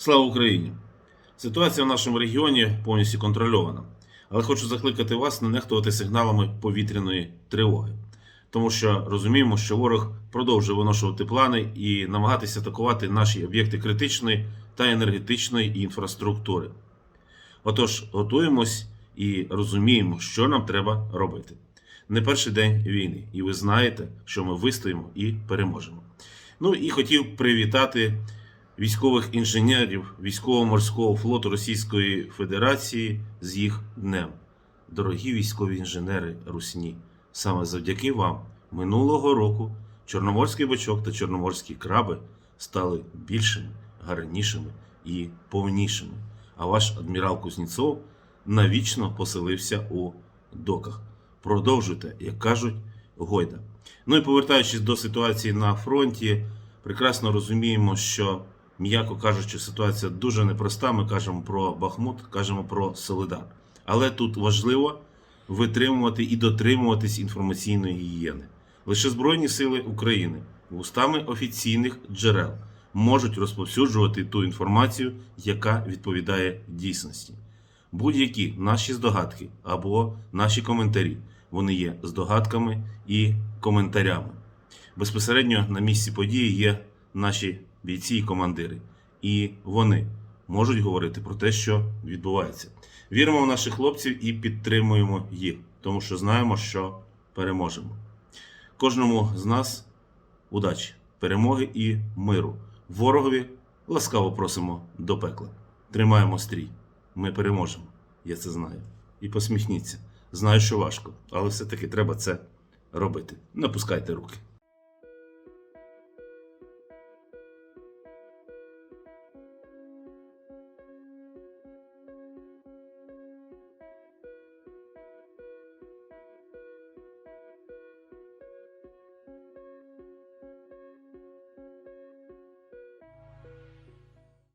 Слава Україні! Ситуація в нашому регіоні повністю контрольована. Але хочу закликати вас не нехтувати сигналами повітряної тривоги, тому що розуміємо, що ворог продовжує виношувати плани і намагатися атакувати наші об'єкти критичної та енергетичної інфраструктури. Отож, готуємось і розуміємо, що нам треба робити. Не перший день війни, і ви знаєте, що ми вистоїмо і переможемо. Ну і хотів привітати військових інженерів військово-морського флоту Російської Федерації з їх днем. Дорогі військові інженери Русні, саме завдяки вам минулого року Чорноморський бочок та чорноморські краби стали більшими, гарнішими і повнішими. А ваш адмірал Кузнєцов навічно поселився у доках. Продовжуйте, як кажуть, гойда. Ну і повертаючись до ситуації на фронті, прекрасно розуміємо, що, м'яко кажучи, ситуація дуже непроста. Ми кажемо про Бахмут, кажемо про Солидар. Але тут важливо витримувати і дотримуватись інформаційної гігієни. Лише Збройні сили України вустами офіційних джерел можуть розповсюджувати ту інформацію, яка відповідає дійсності. Будь-які наші здогадки або наші коментарі вони є здогадками і коментарями. Безпосередньо на місці події є наші бійці і командири, і вони можуть говорити про те, що відбувається. Віримо в наших хлопців і підтримуємо їх, тому що знаємо, що переможемо. Кожному з нас удачі, перемоги і миру. Ворогові ласкаво просимо до пекла. Тримаємо стрій. Ми переможемо. Я це знаю. І посміхніться. Знаю, що важко, але все-таки треба це робити. Не пускайте руки.